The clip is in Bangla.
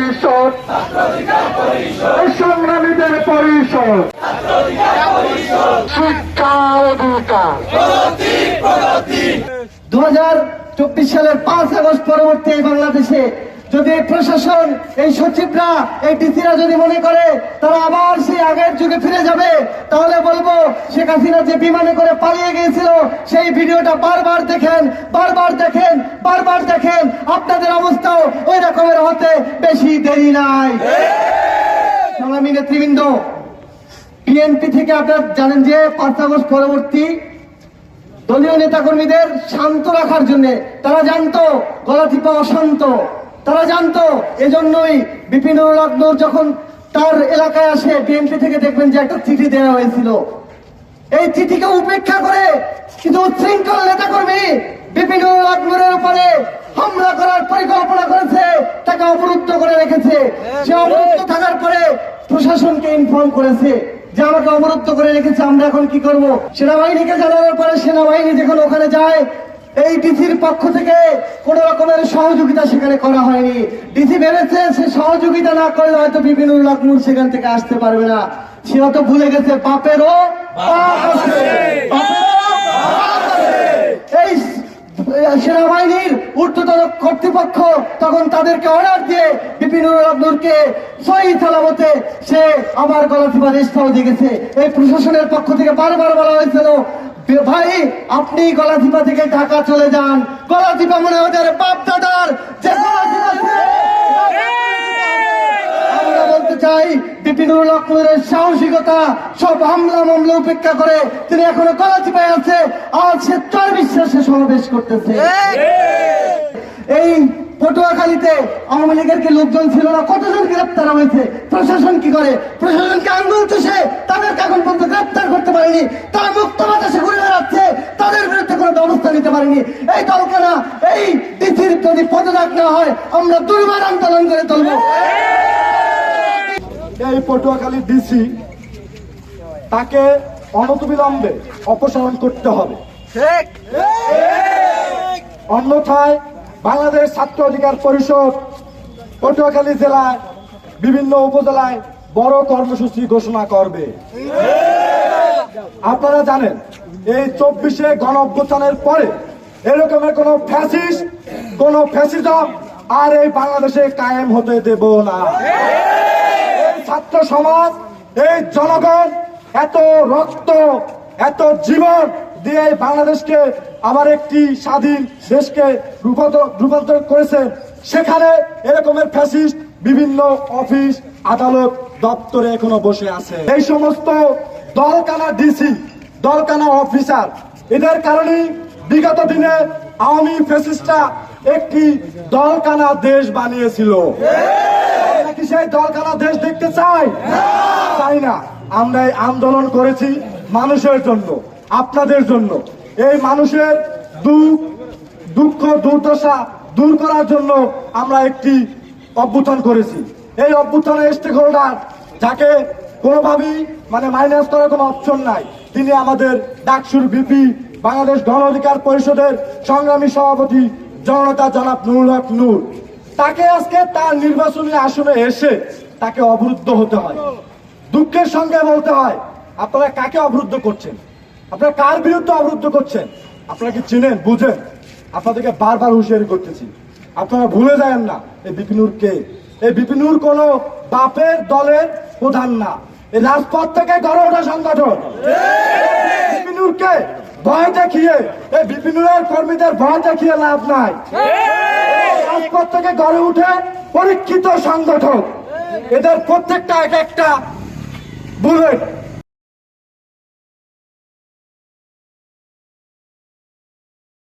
পরিষদ। সংগ্রামীদের পরিষদ। শিক্ষা অধিকার। দু সালের পাঁচ আগস্ট পরবর্তী বাংলাদেশে যদি প্রশাসন, এই সচিবরা, এই ডিসিরা যদি মনে করে, তারা আবার সেই আগের যুগে ফিরে যাবে, তাহলে বলব, শেখ হাসিনা যে বিমানে করে পালিয়ে গিয়েছিল, সেই ভিডিওটা বারবার দেখেন বারবার দেখেন বারবার দেখেন। আপনাদের অবস্থাও ওই রকমের হতে বেশি দেরি নাই। সংগ্রামী নেতৃবৃন্দ, বিএনপি থেকে আপনারা জানেন যে পাঁচ আগস্ট পরবর্তী দলীয় নেতাকর্মীদের শান্ত রাখার জন্য তারা জানতো, গলা গলাচিপা অশান্ত। তারা জানতো, এজন্যই বিপিনুর লগ্নর যখন তার এলাকায় আসে বিএনপি থেকে দেখবেন যে একটা চিঠি দেওয়া হয়েছিল। এই চিঠিকে উপেক্ষা করে কিন্তু উচ্ছৃঙ্খল নেতাকর্মী বিপিনুর লগ্নের উপরে হামলা করার পরিকল্পনা করেছে, তাকে অবরুদ্ধ করে রেখেছে। সে অবরুদ্ধ থাকার পরে প্রশাসনকে ইনফর্ম করেছে যে আমাকে অবরুদ্ধ করে রেখেছে, আমরা এখন কি করব? সেনাবাহিনীকে জানানোর পরে সেনাবাহিনী যখন ওখানে যায় এই ডিসির পক্ষ থেকে কোন রকমের সহযোগিতা সেখানে করা হয়নি। ডিসি ভেবেছে সে সহযোগিতা না করলে হয়তো বিপিনুর লক্ষ্মণ সেখান থেকে আসতে পারবে না। সে হয়তো ভুলে গেছে, বাপেরও। এই সেনাবাহিনীর কর্তৃপক্ষ তখন তাদেরকে অর্ডার দিয়ে সহি সালামতে সে আমার গলাচিপা রেস্টাও দিয়েছে এই প্রশাসনের পক্ষ থেকে বারবার বলা হয়েছিল ভাই, আপনি গলাচিপা থেকে ঢাকা চলে যান। গলাচিপা মনে ওদের বাপ দাদার। এই লীগের কি লোকজন ছিল না? কতজন গ্রেপ্তার হয়েছে? প্রশাসন কি করে? প্রশাসনকে আঙ্গুল চষে তাদেরকে এখন পর্যন্ত গ্রেপ্তার করতে পারেনি। তারা মুক্ত পারেনি। এই দলকে না এই তিথির যদি পদত্যাগ না হয় আমরা দুর্বার আন্দোলন করে তুলবো। এই পটুয়াখালী ডিসি তাকে অনতবিলম্বে অপসারণ করতে হবে। অন্যথায় বাংলাদেশ ছাত্র অধিকার পরিষদ পটুয়াখালী জেলায় বিভিন্ন উপজেলায় বড় কর্মসূচি ঘোষণা করবে। আপনারা জানেন এই চব্বিশে গণ অভ্যুত্থানের পরে এরকমের কোন ফ্যাসিস কোন ফ্যাসিজম আর এই বাংলাদেশে কায়েম হতে দেব না। ছাত্র সমাজ, এই জনগণ এত রক্ত, এত জীবন দিয়ে বাংলাদেশকে আবার একটি স্বাধীন দেশকে রূপান্তর করেছে। সেখানে এরকমের ফ্যাসিস্ট বিভিন্ন অফিস আদালত, দপ্তরে এখনও বসে আছে। এই সমস্ত দলকানা ডিসি দলকানা অফিসার এদের কারণেই বিগত দিনে আওয়ামী ফেসিস্টা একটি দলকানা দেশ বানিয়েছিল। আমরা কি সেই দলকানা দেশ দেখতে চাই? চাই না। আমরা এই আন্দোলন করেছি মানুষের জন্য, আপনাদের জন্য। এই মানুষের দুঃখ দুঃখ, দুর্দশা দূর করার জন্য আমরা একটি অভ্যুত্থান করেছি। এই অভ্যুত্থানের স্টেক হোল্ডার যাকে কোনোভাবেই মানে মাইনাস করার কোনো অপশন নাই। তিনি আমাদের ডাকসুর বিপি বাংলাদেশ গণ অধিকার পরিষদের সংগ্রামী সভাপতি জনতা জনাব নুরুল হক নূর। তাকে আজকে তার নির্বাচনী আসনে এসে তাকে অবরুদ্ধ হতে হয়। দুঃখের সঙ্গে বলতে হয় আপনারা কাকে অবরুদ্ধ করছেন? আপনারা কার বিরুদ্ধে অবরুদ্ধ করছেন? আপনারা কি চিনেন বুঝেন? আপনাদেরকে বারবার হুঁশিয়ারি করতেছি। আপনারা ভুলে যাবেন না এই বিপিনুর কে এই বিপিনুর কোন বাপের দলের প্রধান না। এই রাজপথ থেকে গড়ে ওঠা সংগঠন। বিপিনুরকে ভয় দেখিয়ে এই বিপিন কর্মীদের ভয় দেখিয়ে লাভ নাই। রাজপথ থেকে গড়ে উঠে পরীক্ষিত সংগঠন এদের প্রত্যেকটা এক একটা বুলেট